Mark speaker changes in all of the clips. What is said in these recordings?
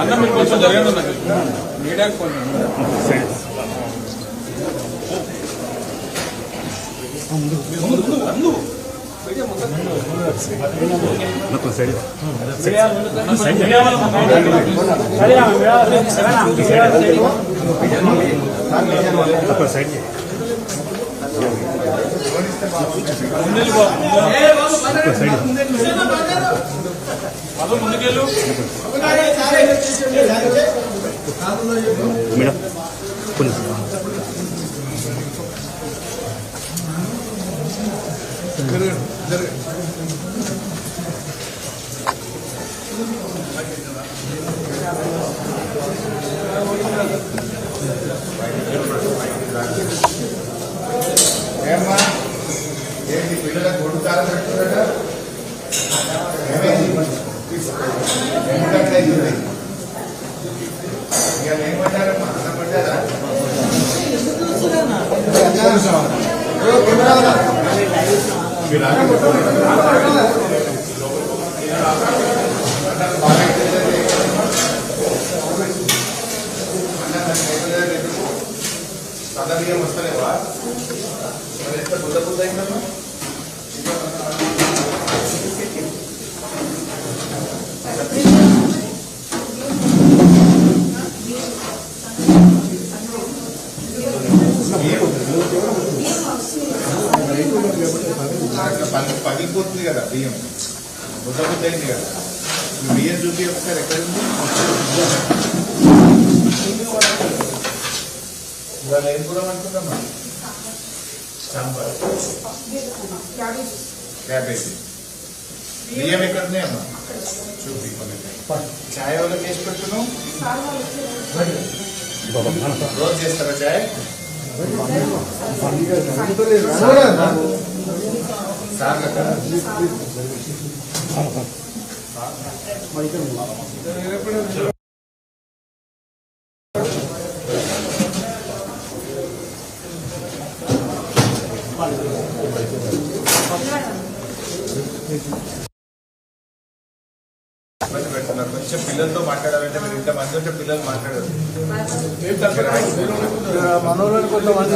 Speaker 1: అన్న మీరు కొంచెం జరగండి అన్న మీడియాకి కొంచెం సైడ్ ముందుకెళ్ళు
Speaker 2: మేడం
Speaker 3: ఏమ్మా? పిల్లలకు కొడుతారా పెట్టుకున్నాడా ఏమైంది ఎందుకంటే ఇది ఇక ఏమంటారమ్మా అన్నం పడ్డారా సదనీయం వస్తలేవా మరి ఎంత బుద్ధ బుద్ధ అయిందమ్మా అట్లా పగి పగిలిపోతుంది కదా బియ్యం బుద్ధ బుద్ధ అయింది కదా బియ్యం చూపి ఒకసారి ఎక్కడ ఉంది ఇవాళ ఏం కూడా అనుకుందామా సాంబార్ క్యాబేజీ బియ్యం ఎక్కడ ఉన్నాయమ్మా చాయ్ ఛాయ్ వాళ్ళకి వేసి పెట్టున్నావు రోజు చేస్తారా చాయ్ కదా? పెడుతున్నారు కొంచెం పిల్లలతో మాట్లాడాలంటే మీరు ఇంత మంది ఉంటే పిల్లలు మాట్లాడరు
Speaker 4: మనోళ్ళని కొంతమంది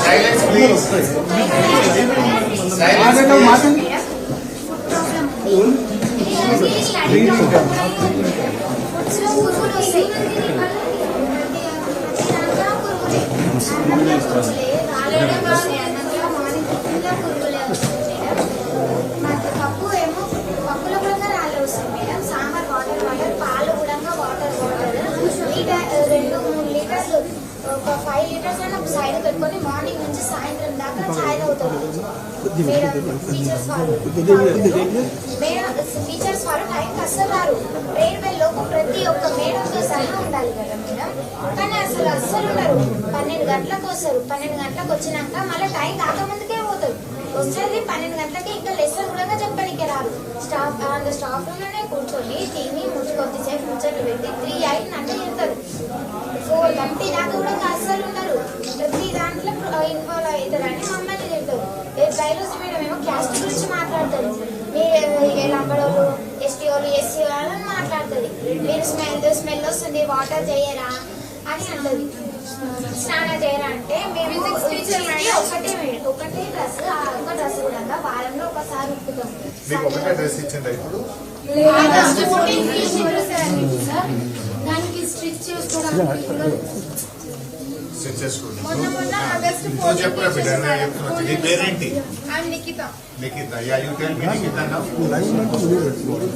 Speaker 5: Silence, please. Silence, please. ఒక ఫైవ్ లీటర్స్ అయినా సైడ్ పెట్టుకొని మార్నింగ్ నుంచి సాయంత్రం దాకా చాయ్ అవుతుంది మేడం టీచర్స్ వాళ్ళు మేడం టీచర్స్ వాళ్ళు టైంకి అస్సలు రారు. బెల్ లోపు ప్రతి ఒక్క మేడంతో సహా ఉండాలి కదా మేడం? కానీ అసలు అస్సలు ఉండరు. పన్నెండు గంటలకు వస్తారు. పన్నెండు గంటలకు వచ్చినాక మళ్ళీ టైం కాకముందుకే పోతారు. వచ్చేది పన్నెండు గంటలకి. ఇంకా లెసన్ కూడా చెప్పడానికి రాదు. స్టాఫ్ అంత స్టాఫ్ రూమ్లోనే కూర్చొని తిని ముచ్చు సేపు ముచ్చట్లు పెట్టి త్రీ అయిన అంటే చెప్తారు ఫోర్ థర్టీ దాకా కూడా అస్సలు ఉండరు. ప్రతి దాంట్లో ఇన్వాల్వ్ అవుతారని మమ్మల్ని తింటారు బయలుసి మేడం ఏమో క్యాస్ట్ గురించి మాట్లాడతారు. మీరు లంబడోళ్ళు ఎస్టీ వాళ్ళు ఎస్సీ వాళ్ళు అని మాట్లాడతారు. మాట్లాడుతుంది మీరు స్మెల్ స్మెల్ వస్తుంది వాటర్ చేయరా అని అంటది. స్నానం చేయరా అంటే మేము టీచర్ ఒకటే మేడం ఒకటే డ్రెస్ ఆ ఒక డ్రెస్ కూడా వారంలో ఒకసారి ఉప్పుతాం
Speaker 3: మీకు ఒకటే డ్రెస్ ఇచ్చిండ్రా ఇప్పుడు?
Speaker 5: దానికి స్టిచ్ చేసుకోవడానికి
Speaker 3: స్టిచ్ చేసుకోండి
Speaker 2: మొన్న మొన్న ఆగస్టు
Speaker 3: నువ్వు చెప్పురా బిడ్డ నేను చెప్తున్నా నీ పేరేంటి
Speaker 2: I'm Nikhita.
Speaker 3: Nikhita yeah you tell me Nikhita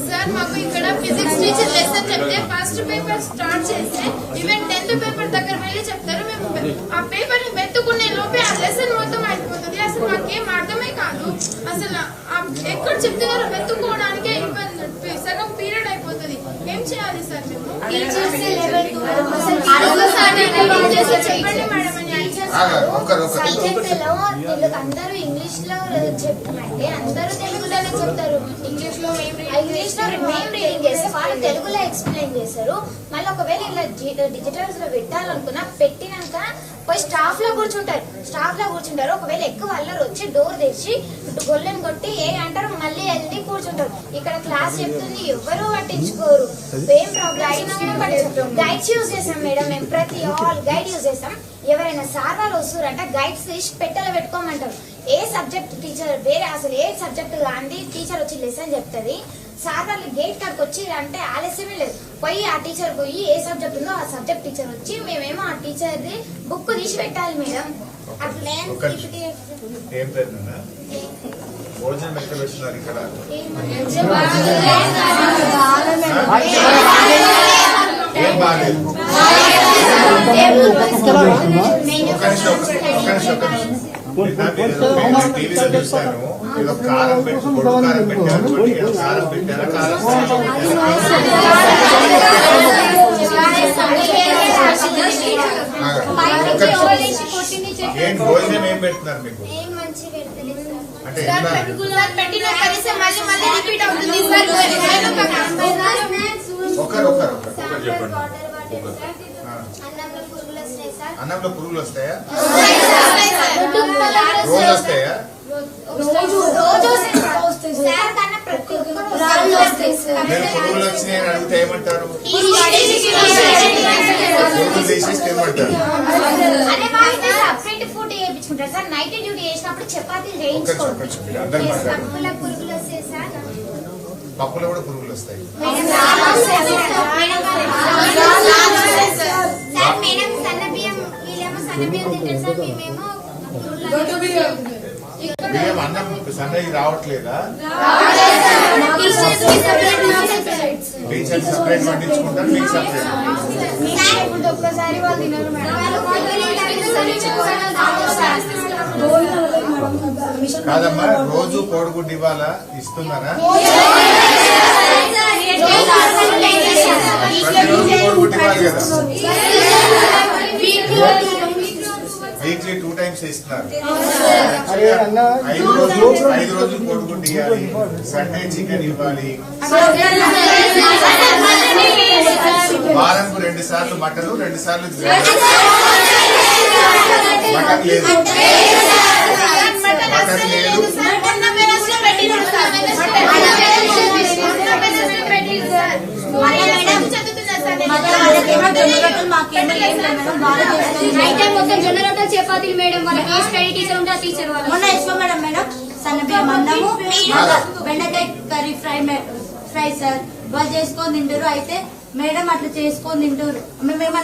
Speaker 2: sir మాకు ఇక్కడ ఫిజిక్స్ టీచర్ లెసన్ చెప్తే ఫస్ట్ పేపర్ స్టార్ట్ చేస్తే ఈవెన్ టెన్త్ పేపర్ దగ్గర వెళ్ళి చెప్తారు మేము. ఆ పేపర్ని వెతుకునే లోపే ఆ లెసన్ మొత్తం అయిపోతుంది. అసలు మాకేం అర్థమే కాదు. అసలు ఆ ఎక్కడ చెప్తున్నారో వెతుక్కోవడానికే ఇబ్బంది. సగం పీరియడ్ అయిపోతుంది. ఏం చేయాలి సార్ మేము? చెప్పండి?
Speaker 5: అందరూ ఇంగ్లీష్లో అందరూ తెలుగులోనే చెప్తారు. ఇంగ్లీష్లో ఇంగ్లీష్లో మేము రీడింగ్ చేస్తే వాళ్ళు తెలుగులో ఎక్స్ప్లెయిన్ చేస్తారు మళ్ళీ ఒకవేళ ఇలా డిజిటల్స్లో పెట్టాలనుకున్నా పెట్టినాక పోయి స్టాఫ్లో కూర్చుంటారు. స్టాఫ్లో కూర్చుంటారు. ఒకవేళ ఎక్కువ అల్లరి వచ్చి డోర్ ఇటు గొల్లెని కొట్టి ఏ అంటారు మళ్ళీ వెళ్ళి కూర్చుంటారు. ఇక్కడ క్లాస్ చెప్తుంది ఎవరు పట్టించుకోరు. ఏం ప్రాబ్లం గైడ్స్ యూజ్ చేసాం మేడం. మేము ప్రతి ఆల్ గైడ్ యూజ్ చేసాం ఎవరైనా సార్ వాళ్ళు వస్తారంట గైడ్స్ తీసి పెట్టెలో పెట్టుకోమంటారు. ఏ సబ్జెక్ట్ టీచర్ వేరే అసలు ఏ సబ్జెక్ట్ కానీ టీచర్ వచ్చి లెసన్ చెప్తుంది. సార్ వాళ్ళు గేట్ కాడికి వచ్చి అంటే ఆలస్యమే లేదు. పోయి ఆ టీచర్ పోయి ఏ సబ్జెక్ట్ ఉందో ఆ సబ్జెక్ట్ టీచర్ వచ్చి మేమేమో ఆ టీచర్ది బుక్ తీసి పెట్టాలి మేడం. అట్లే
Speaker 3: ఒక్క నిమిషం. ఏం పేరు నాన్న? భోజనం ఎక్కడ పెడుతున్నారు ఇక్కడ? ఏం బాగాలేదు ఒక్క నిమిషం ఒక్క నిమిషం ఒక్క నిమిషం. ఏం భోజనం ఏం పెడుతున్నారు మీకు అంటే
Speaker 2: పెట్టిన కనీసం మళ్ళీ మళ్ళీ రిపీట్ అవుతుంది
Speaker 3: ఒకరు ఒకరు ఒకరు
Speaker 5: సార్ అన్నంలో పురుగులు వస్తాయి సార్
Speaker 3: అన్నంలో పురుగులు వస్తాయా
Speaker 5: రోజు
Speaker 3: రోజు వస్తాయా?
Speaker 5: రోజు రోజు వస్తాయి? సార్. సార్ కన్నా ప్రతి ఒక్కరు రాళ్ళు వస్తాయి? సార్
Speaker 3: మీరు పురుగులు వచ్చినాయని అడిగితే ఏమంటారు? పురుగులు తీసేస్తే ఏమంటారు?
Speaker 5: అదే వాళ్ళకి సపరేట్ ఫుడ్ చేయించుకుంటారు. సార్ నైట్ డ్యూటీ చేసినప్పుడు చపాతీలు పురుగులు వస్తాయి సార్.
Speaker 3: పప్పులో కూడా పురుగులు వస్తాయి.
Speaker 5: మేడం సన్న బియ్యం వీళ్ళేమో సన్న బియ్యం తింటారు సార్ మేమేమో
Speaker 3: బియ్యం అన్నం సన్నది రావట్లేదా? టీచర్ సపరేట్ మీకు సపరేట్. కాదమ్మా రోజు కోడిగుడ్డు ఇవ్వాలా? ఇస్తున్నారా ప్రతిరోజు కోడిగుడ్డు ఇవ్వాలి కదా వీక్లీ టూ
Speaker 4: అన్న
Speaker 3: ఐదు రోజులు ఐదు రోజులు ఇవ్వాలి సండే చికెన్ ఇవ్వాలి వారంకు రెండు సార్లు మటన్ రెండు సార్లు మటన్ లేదు మటన్ లేదు
Speaker 6: నైట్ టైం మొత్తం జొన్న రొట్టెలు చపాతీలు మేడం వాళ్ళకి ఏ స్టడీ టీచర్ ఉంటే ఆ టీచర్ వాళ్ళు.
Speaker 7: మొన్న మేడం మేడం సన్నబియ్యం అన్నము బెండకాయ కర్రీ ఫ్రై ఫ్రై సార్. వాళ్ళు చేసుకొని తింటారు అయితే మేడం అట్లా చేసుకొని తింటారు. మేమేమన్నా